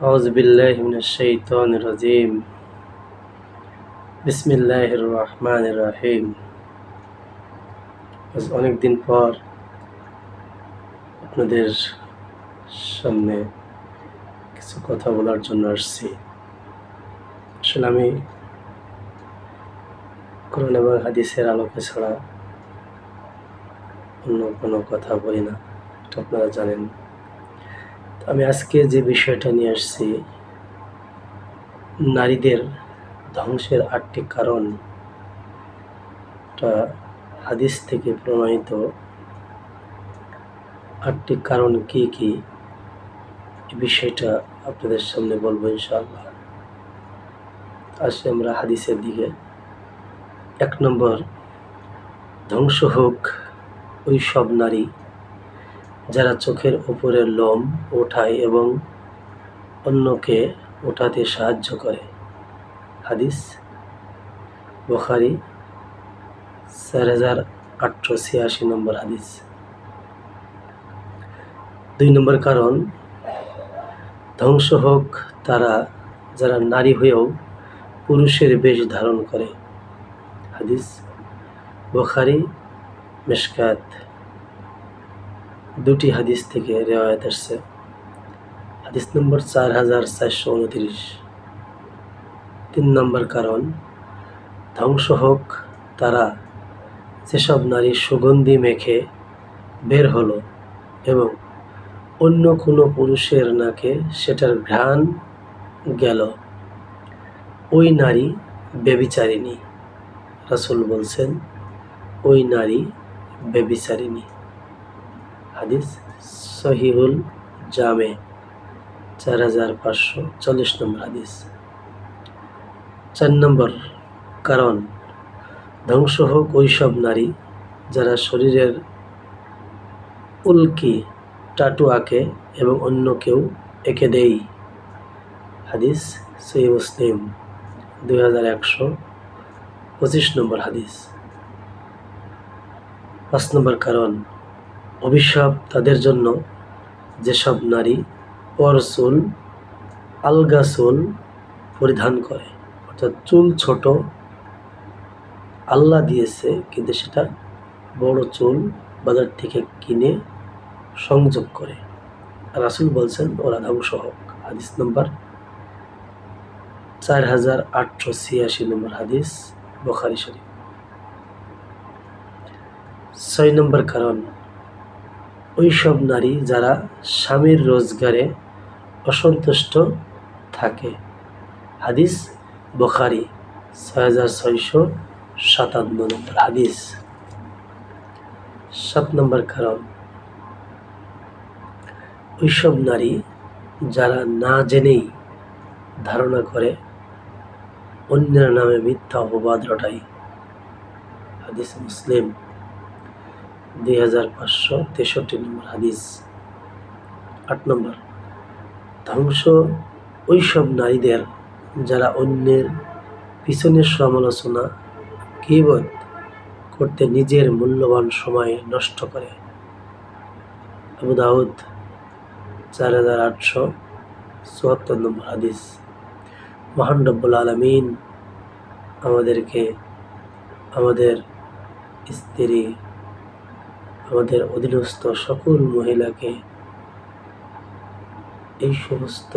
أعوذ بالله من الشيطان الرجيم بسم الله الرحمن الرحيم আজ অনেকদিন পর আপনাদের সামনে কিছু কথা বলার জন্য আসছি আসলে আমি কোরআন এবং হাদিসের আলোকে ছাড়া অন্য কোনো কথা বলি না এটা আপনারা জানেন তো আমি আজকে যে বিষয়টা নিয়ে আসছি, নারীদের ধ্বংসের আটটি কারণ এটা হাদিস থেকে প্রমাণিত। আটটি কারণ কি কি? বিষয়টা আপনাদের সামনে বলব ইনশাআল্লাহ। আসি আমরা হাদিসের দিকে। এক নম্বর, ধ্বংস হোক ওই সব নারী যারা চোখের উপরের লোম ওঠায় এবং অন্যকে ওঠাতে সাহায্য করে। হাদিস, বখারি, চার হাজার আটশো ছিয়াশি নম্বর হাদিস। দুই নম্বর কারণ, ধ্বংস হোক তারা যারা নারী হয়েও পুরুষের বেশ ধারণ করে। হাদিস, বখারি, মেশকাত। দুটি হাদিস থেকে রেওয়ায়ত আসছে। হাদিস নম্বর চার হাজার চারশো উনত্রিশ। তিন নম্বর কারণ, ধ্বংস হোক তারা যেসব নারী সুগন্ধি মেখে বের হলো এবং অন্য কোনো পুরুষের নাকে সেটার ঘ্রাণ গেল, ওই নারী বেবিচারিণী রাসুল বলছেন, ওই নারী বেবিচারিণী হাদিস সহিহুল জামে, চার হাজার পাঁচশো চল্লিশ নম্বর হাদিস। চার নম্বর কারণ, ধ্বংস হোক ওই সব নারী যারা শরীরের উল্কি, টাটু আঁকে এবং অন্য কেউ এঁকে দেই। হাদিস সহি মুসলিম, দুই হাজার একশো পঁচিশ নম্বর হাদিস। পাঁচ নম্বর কারণ অভিশাপ তাদের জন্য, যেসব নারী পর চুল আলগা চুল পরিধান করে। অর্থাৎ চুল ছোট আল্লাহ দিয়েছে, কিন্তু সেটা বড় চুল বাজার থেকে কিনে সংযোগ করে। রাসুল বলছেন ওরা ধ্বংস হোক হাদিস নম্বর চার হাজার আটশো ছিয়াশি নম্বর হাদিস, বখারি শরীফ। ছয় নম্বর কারণ ওই সব নারী যারা স্বামীর রোজগারে অসন্তুষ্ট থাকে। হাদিস বখারি, ছয় হাজার ছয়শো সাতান্ন নম্বর হাদিস। সাত নম্বর কারণ। ওইসব নারী যারা না জেনেই ধারণা করে, অন্যের নামে মিথ্যা অপবাদ রটাই হাদিস মুসলিম। দুই হাজার পাঁচশো তেষট্টি নম্বর হাদিস, আট নম্বর। ধ্বংস ওই সব নারীদের যারা অন্যের পিছনের সমালোচনা কিবত করতে নিজের মূল্যবান সময় নষ্ট করে। আবু দাউদ, চার হাজার আটশো চুয়াত্তর নম্বর হাদিস। মহান রব্বুল আলমিন আমাদেরকে, আমাদের স্ত্রী আমাদের অধীনস্থ সকল মহিলাকে এই সমস্ত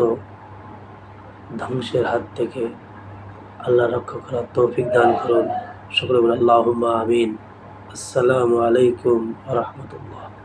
ধ্বংসের হাত থেকে আল্লাহ রক্ষা করার তৌফিক দান করুন। সকলে আল্লাহ আমিন। আসসালামু আলাইকুম রহমতুল্লাহ।